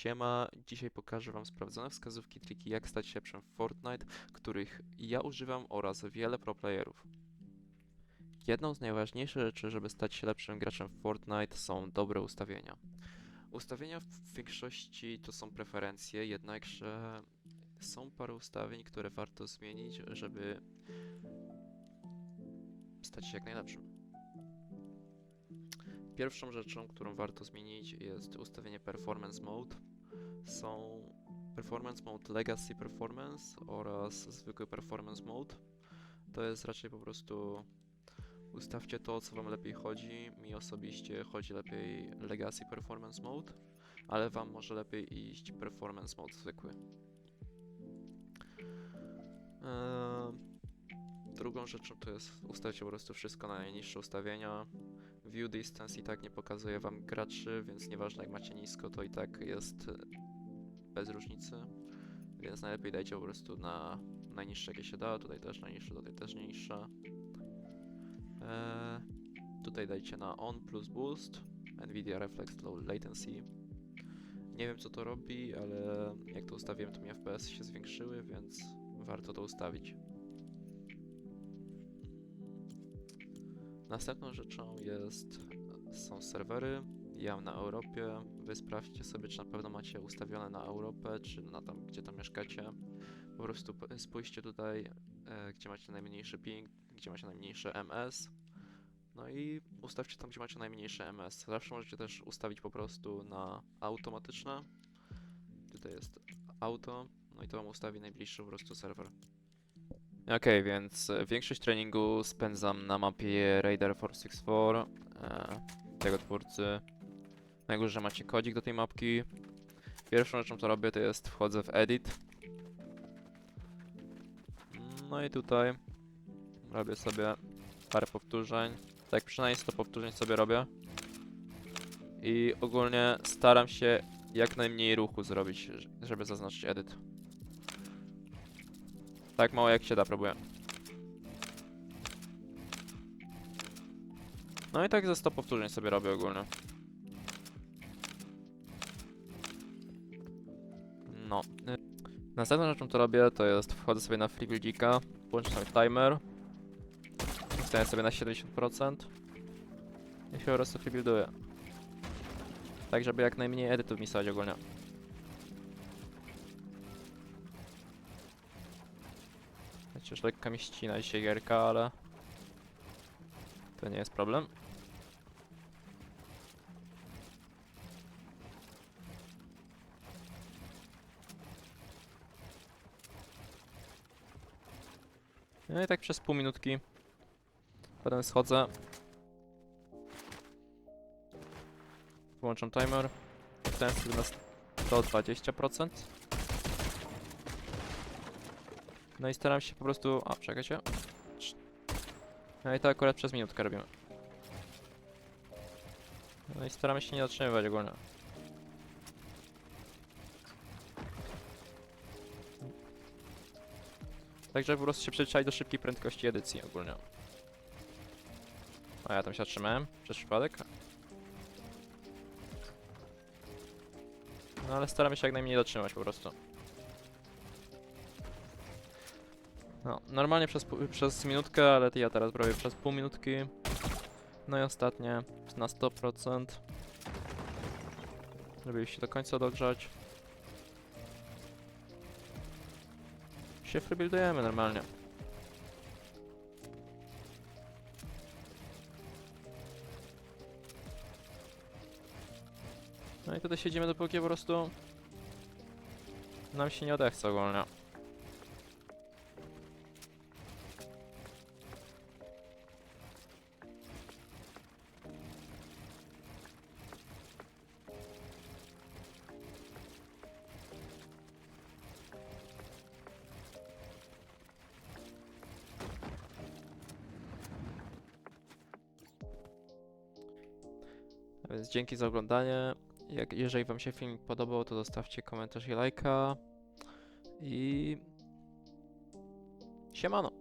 Siema, dzisiaj pokażę Wam sprawdzone wskazówki, triki jak stać się lepszym w Fortnite, których ja używam oraz wiele proplayerów. Jedną z najważniejszych rzeczy, żeby stać się lepszym graczem w Fortnite są dobre ustawienia. Ustawienia w większości to są preferencje, jednakże są parę ustawień, które warto zmienić, żeby stać się jak najlepszym. Pierwszą rzeczą, którą warto zmienić jest ustawienie Performance Mode. Są Performance Mode Legacy Performance oraz zwykły Performance Mode. To jest raczej po prostu ustawcie to, co Wam lepiej chodzi. Mi osobiście chodzi lepiej Legacy Performance Mode, ale Wam może lepiej iść Performance Mode zwykły. Eee, drugą rzeczą to jest ustawić po prostu wszystko na najniższe ustawienia. View distance i tak nie pokazuje wam graczy, więc nieważne jak macie nisko, to i tak jest e, bez różnicy. Więc najlepiej dajcie po prostu na najniższe jakie się da, tutaj też najniższe, tutaj też najniższe. Eee, tutaj dajcie na on plus boost, Nvidia Reflex Low Latency. Nie wiem co to robi, ale jak to ustawiłem to mi FPS się zwiększyły, więc warto to ustawić. Następną rzeczą jest, są serwery. Ja mam na Europie. Wy sprawdźcie sobie, czy na pewno macie ustawione na Europę, czy na tam, gdzie tam mieszkacie. Po prostu spójrzcie tutaj, e, gdzie macie najmniejszy ping, gdzie macie najmniejsze MS. No i ustawcie tam, gdzie macie najmniejsze MS. Zawsze możecie też ustawić po prostu na automatyczne. Tutaj jest auto, no i to wam ustawi najbliższy po prostu serwer. Okej, więc e, większość treningu spędzam na mapie Raider 464 e, tego twórcy. Na górze macie kodzik do tej mapki. Pierwszą rzeczą co robię to jest wchodzę w edit. No i tutaj robię sobie parę powtórzeń. Tak przynajmniej 100 powtórzeń sobie robię. I ogólnie staram się jak najmniej ruchu zrobić, żeby zaznaczyć edit. Tak mało jak się da, próbuję. No i tak ze 100 powtórzeń sobie robię ogólnie. No. Następną rzeczą, co robię, to jest wchodzę sobie na FreeBuildika, włączę sobie timer. Ustawię sobie na 70%. I się po prostu freebuilduję. Tak, żeby jak najmniej edytów mi ogólnie. Chociaż lekka mi ścina dzisiaj gierka, ale... To nie jest problem. No i tak przez pół minutki. Potem schodzę. Włączam timer. Ten sobie na 120%. No i staram się po prostu... A, czekajcie. Cz- No i to akurat przez minutkę robimy. No i staramy się nie zatrzymywać ogólnie. Tak, żeby po prostu się przyzwyczaić do szybkiej prędkości edycji ogólnie. A ja tam się zatrzymałem przez przypadek. No ale staramy się jak najmniej zatrzymać po prostu. No, normalnie przez, przez minutkę, ale ja teraz robię przez pół minutki. No i ostatnie na 100%. Żeby się do końca dogrzać. Się freebuildujemy normalnie. No i tutaj siedzimy dopóki po prostu nam się nie odechce ogólnie. Więc dzięki za oglądanie. Jak, jeżeli Wam się film podobał, to zostawcie komentarz i lajka. I siemano.